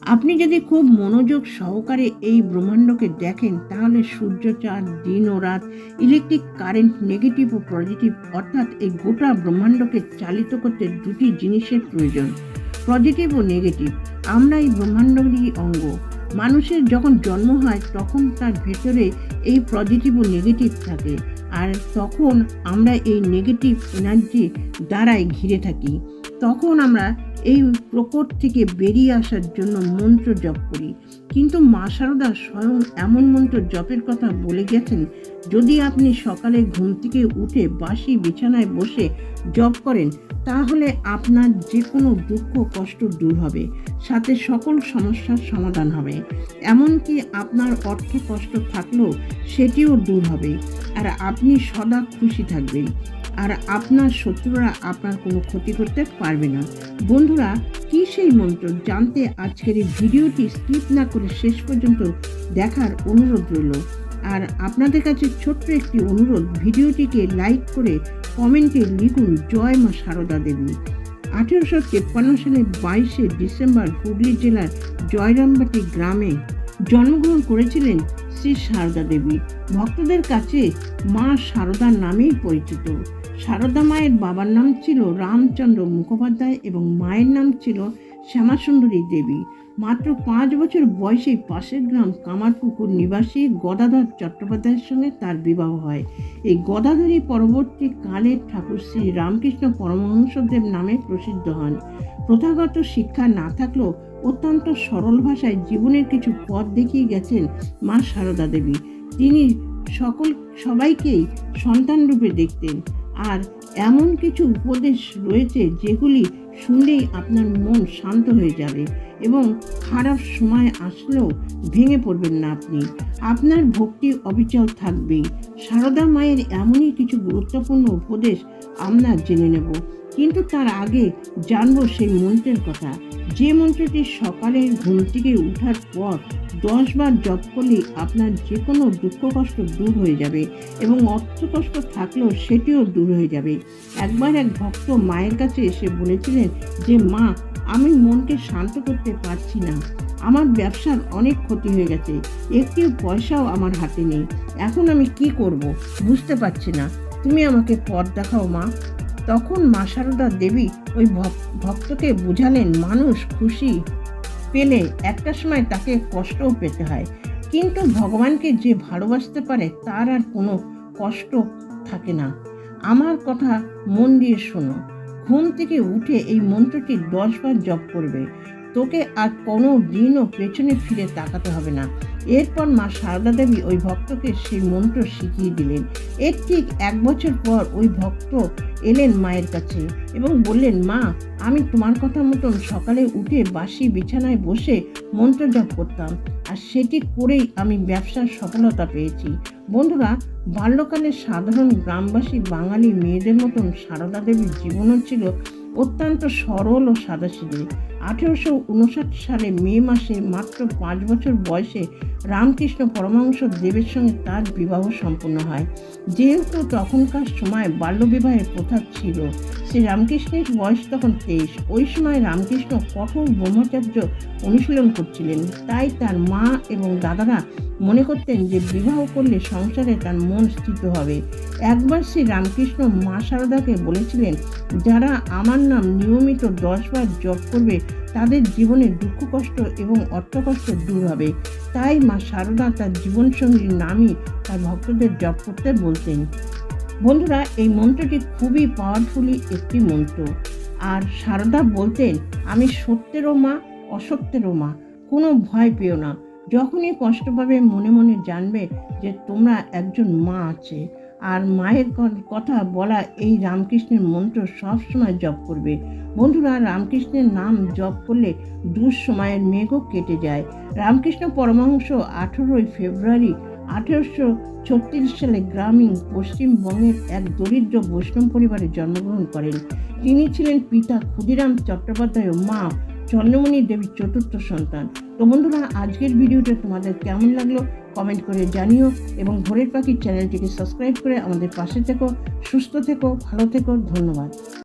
আপনি যদি খুব মনোযোগ সহকারে এই ব্রহ্মাণ্ডকে দেখেন, তাহলে সূর্য চাঁদ দিন ও রাত ইলেকট্রিক কারেন্ট নেগেটিভ ও পজিটিভ অর্থাৎ এই গোটা ব্রহ্মাণ্ডকে চালিত করতে দুটি জিনিসের প্রয়োজন পজিটিভ ও নেগেটিভ আমরা এই ব্রহ্মাণ্ডেরই অঙ্গ। মানুষের যখন জন্ম হয়, তখন তার ভেতরে এই পজিটিভ ও নেগেটিভ থাকে, আর তখন আমরা এই নেগেটিভ এনার্জি দ্বারাই ঘিরে থাকি। তখন আমরা এই প্রকট থেকে বেরিয়ে আসার জন্য মন্ত্র জপ করি। কিন্তু মা সারদা স্বয়ং এমন মন্ত্র জপের কথা বলে গেছেন, যদি আপনি সকালে ঘুম থেকে উঠে বাসি বিছানায় বসে জপ করেন, তাহলে আপনার যে কোনো দুঃখ কষ্ট দূর হবে, সাথে সকল সমস্যার সমাধান হবে। এমনকি আপনার অর্থ কষ্ট থাকলেও সেটিও দূর হবে, আর আপনি সদা খুশি থাকবেন। আর আপনার শত্রুরা আপনার কোনো ক্ষতি করতে পারবে না। বন্ধুরা, কি সেই মন্ত্র? জানতে আজকের এই ভিডিওটি স্কিপ না করে শেষ পর্যন্ত দেখার অনুরোধ রইল। আর আপনাদের কাছে ছোট্ট একটি অনুরোধ, ভিডিওটিকে লাইক করে কমেন্টে লিখুন, জয় মা সারদা দেবী। আঠেরোশো তেপ্পান্ন সালে বাইশে ডিসেম্বর হুগলি জেলার জয়রামবাটি গ্রামে জন্মগ্রহণ করেছিলেন শ্রী সারদা দেবী। ভক্তদের কাছে মা সারদা নামেই পরিচিত। সারদা মায়ের বাবার নাম ছিল রামচন্দ্র মুখোপাধ্যায় এবং মায়ের নাম ছিল শ্যামাসুন্দরী দেবী। মাত্র পাঁচ বছর বয়সে পাশের গ্রাম কামারপুকুর নিবাসী গদাধর চট্টোপাধ্যায়ের সঙ্গে তার বিবাহ হয়। এই গদাধরী পরবর্তী কালে ঠাকুর শ্রী রামকৃষ্ণ পরমহংসদেব নামে প্রসিদ্ধ হন। প্রথাগত শিক্ষা না থাকলেও অত্যন্ত সরল ভাষায় জীবনের কিছু পথ দেখিয়ে গেছেন মা সারদা দেবী। তিনি সকল, সবাইকেই সন্তান রূপে দেখতেন। আর এমন কিছু উপদেশ রয়েছে যেগুলি শুনলেই আপনার মন শান্ত হয়ে যাবে এবং খারাপ সময় আসলেও ভেঙে পড়বেন না আপনি। আপনার ভক্তি অবিচল থাকবেই। সারদা মায়ের এমনই কিছু গুরুত্বপূর্ণ উপদেশ আমরা জেনে নেব। কিন্তু তার আগে জানব সেই মন্ত্রের কথা। যে মন্ত্রটি সকালে ঘুম থেকে উঠার পর দশ বার জপ করলেই আপনার যে কোনো দুঃখ কষ্ট দূর হয়ে যাবে এবং অর্থ কষ্ট থাকলেও সেটিও দূর হয়ে যাবে। একবার এক ভক্ত মায়ের কাছে এসে বলেছিলেন যে, মা, আমি মনকে শান্ত করতে পারছি না। আমার ব্যবসার অনেক ক্ষতি হয়ে গেছে। একটি পয়সাও আমার হাতে নেই। এখন আমি কি করব? বুঝতে পারছি না। তুমি আমাকে পথ দেখাও, মা। তখন মা সারদা দেবী ওই ভক্তকে বুঝালেন, মানুষ খুশি পেলে একটা সময় তাকে কষ্টও পেতে হয়। কিন্তু ভগবানকে যে ভালোবাসতে পারে, তার আর কোনো কষ্ট থাকে না। আমার কথা মন দিয়ে শোনো। ঘুম থেকে উঠে এই মন্ত্রটি দশবার জপ করবে। তোকে আর কোনো দিনও পেছনে ফিরে তাকাতে হবে না। এরপর মা সারদা দেবী ওই ভক্তকে সেই মন্ত্র শিখিয়ে দিলেন। এর ঠিক এক বছর পর ওই ভক্ত এলেন মায়ের কাছে এবং বললেন, মা, আমি তোমার কথা মতন সকালে উঠে বাসি বিছানায় বসে মন্ত্র জপ করতাম আর সেটি করেই আমি ব্যবসার সফলতা পেয়েছি। বন্ধুরা, বাল্যকালে সাধারণ গ্রামবাসী বাঙালি মেয়েদের মতন সারদা দেবীর জীবনও ছিল অত্যন্ত সরল ও সাদাসিধে। আঠেরোশো উনষাট সালে মে মাসে মাত্র পাঁচ বছর বয়সে রামকৃষ্ণ পরমাংশ দেবের সঙ্গে তার বিবাহ সম্পন্ন হয়। যেহেতু তখনকার সময় বাল্যবিবাহের প্রথা ছিল, শ্রী রামকৃষ্ণের বয়স তখন তেইশ। ওই সময় রামকৃষ্ণ কঠোর ব্রহ্মচার্য অনুশীলন করছিলেন। তাই তার মা এবং দাদারা মনে করতেন যে বিবাহ করলে সংসারে তার মন স্থিত হবে। একবার শ্রী রামকৃষ্ণ মা সারদাকে বলেছিলেন, যারা আমার নাম নিয়মিত দশবার জপ করবে তাদের জীবনে দুঃখ, কষ্ট এবং অর্থকষ্ট দূর হবে। তাই মা সারদা তার জীবনসঙ্গীর নামই তার ভক্তদের জপ করতে বলতেন। বন্ধুরা, এই মন্ত্রটি খুবই পাওয়ারফুলি একটি মন্ত্র। আর সারদা বলতেন, আমি সত্যেরও মা, অসত্যেরও মা, কোনো ভয় পেও না। যখনই কষ্ট পাবে, মনে মনে জানবে যে তোমরা একজন মা আছে। আর মায়ের কথা বলা এই রামকৃষ্ণের মন্ত্র সবসময় জপ করবে। বন্ধুরা, রামকৃষ্ণের নাম জপ করলে দুঃসময়ের মেঘও কেটে যায়। রামকৃষ্ণ পরমহংস আঠেরোই ফেব্রুয়ারি আঠেরোশো ছত্রিশ সালে গ্রামীণ পশ্চিমবঙ্গের এক দরিদ্র বৈষ্ণব পরিবারে জন্মগ্রহণ করেন। তিনি ছিলেন পিতা ক্ষুদিরাম চট্টোপাধ্যায় ও মা চন্দ্রমণি দেবীর চতুর্থ সন্তান। তো বন্ধুরা, আজকের ভিডিওটা তোমাদের কেমন লাগল কমেন্ট করে জানিও এবং ভোরের পাখির চ্যানেলটিকে সাবস্ক্রাইব করে আমাদের পাশে থেকো, সুস্থ থেকো, ভালো থেকো, ধন্যবাদ।